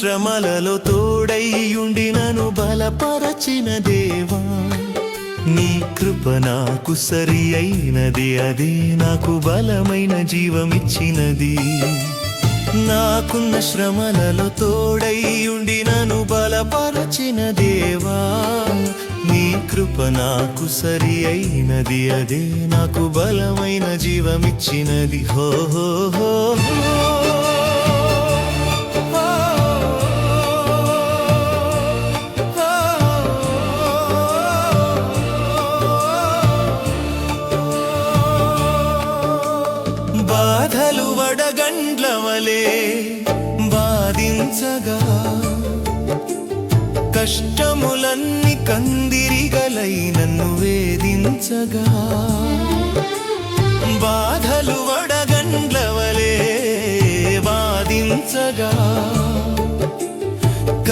శ్రమలలో తోడైయుండి నన్ను బలపరచిన దేవా నీ కృప నాకు సరి అయినది అదే నాకు బలమైన జీవమిచ్చినది. నాకున్న శ్రమలలో తోడైయుండి నన్ను బలపరచిన దేవా నీ కృప నాకు సరి అయినది అదే నాకు బలమైన జీవమిచ్చినది. హో హో హో. గండ్లవలే వలె బాధించగా. కష్టములన్నీ కందిరిగలై నన్ను వేధించగా. బాధలు వడగండ్ల వలె బాధించగా.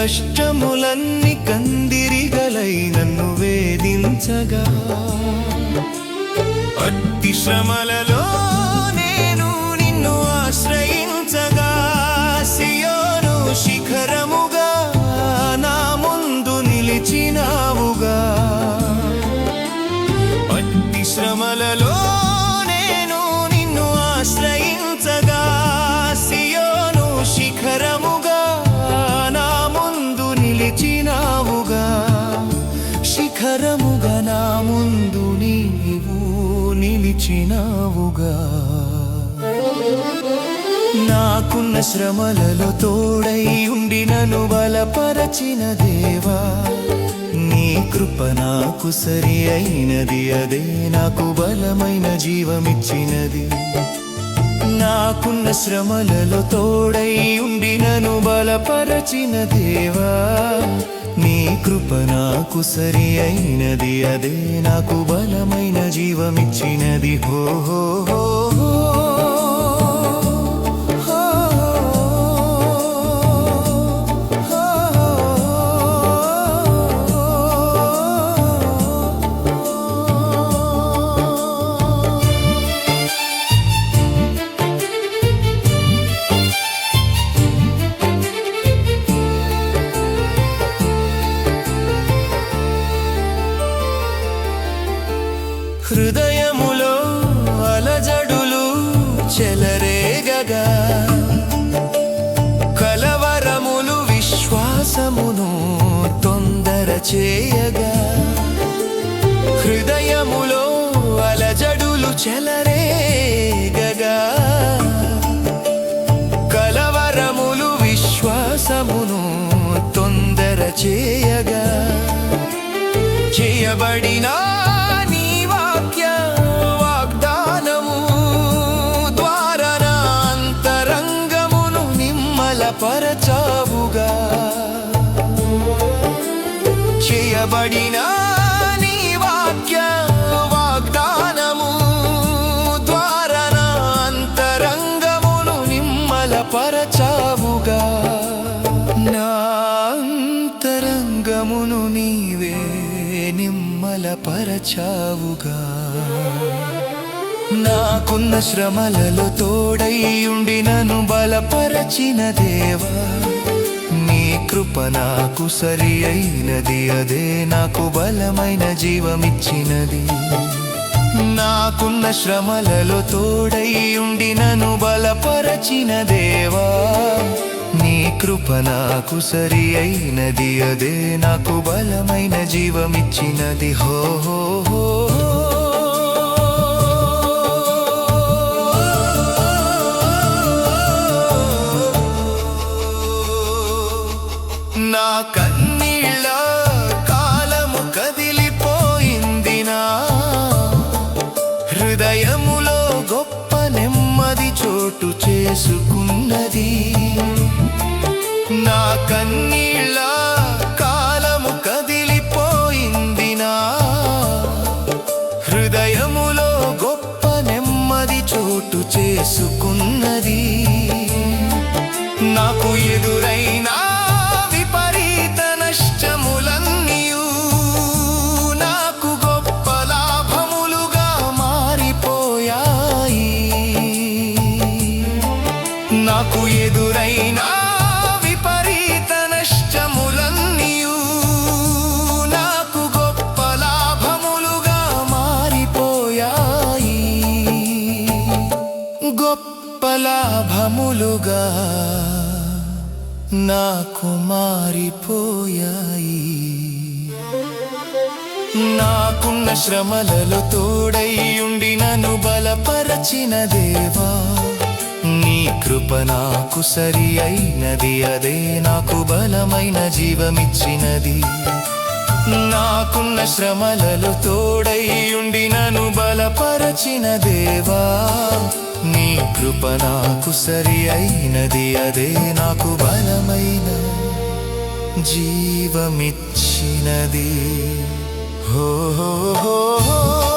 కష్టములన్నీ కందిరిగలై నన్ను వేధించగా. అట్టి శ్రమలలో ముందు నిలిచినావుగా. అట్టి శ్రమలలో నేను నిన్ను ఆశ్రయించగా సియోను శిఖరముగా నా ముందు నిలిచినావుగా. శిఖరముగా నా ముందు నీవు నిలిచినావుగా. నాకున్న శ్రమలలో తోడై ఉండి నన్ను బలపరచిన దేవా నీ కృప నాకు సరి అయినది అదే నాకు బలమైన జీవమిచ్చినది. నాకున్న శ్రమలలో తోడై ఉండి నన్ను బలపరచిన దేవా నీ కృప నాకు సరి అయినది అదే నాకు బలమైన జీవమిచ్చినది. హో హో హో చేయగా హృదయములో అలజడులు చెలరేగగా కలవరములు విశ్వాసమును తొందర చేయగా చేయబడిన నీ చేయబడిన నీ వాక్య వాగ్దానము ద్వారా నా అంతరంగమును నిమ్మలపరచావుగా. నా అంతరంగమును నీవే నిమ్మలపరచావుగా. నాకున్న శ్రమలలో తోడై ఉండి నన్ను బలపరచిన దేవా. కృప నాకు సరి అయినది అదే నాకు బలమైన జీవమిచ్చినది. నాకున్న శ్రమలలో తోడై ఉండి నన్ను బలపరచిన దేవా నీ కృప నాకు సరి అయినది అదే నాకు బలమైన జీవమిచ్చినది. హో హో హో. నా కన్నీళ్ళ లాభములుగా నాకు మారిపోయాయి. నాకున్న శ్రమలలో ఉండి నన్ను బలపరచిన దేవా నీ కృప నాకు సరి అయినది అదే నాకు బలమైన జీవమిచ్చినది. నాకున్న శ్రమలలో తోడైయుండి నన్ను బలపరచిన దేవా నీ కృప నాకు సరి అయినది అదే నాకు బలమైన జీవమిచ్చినది. హో హో హో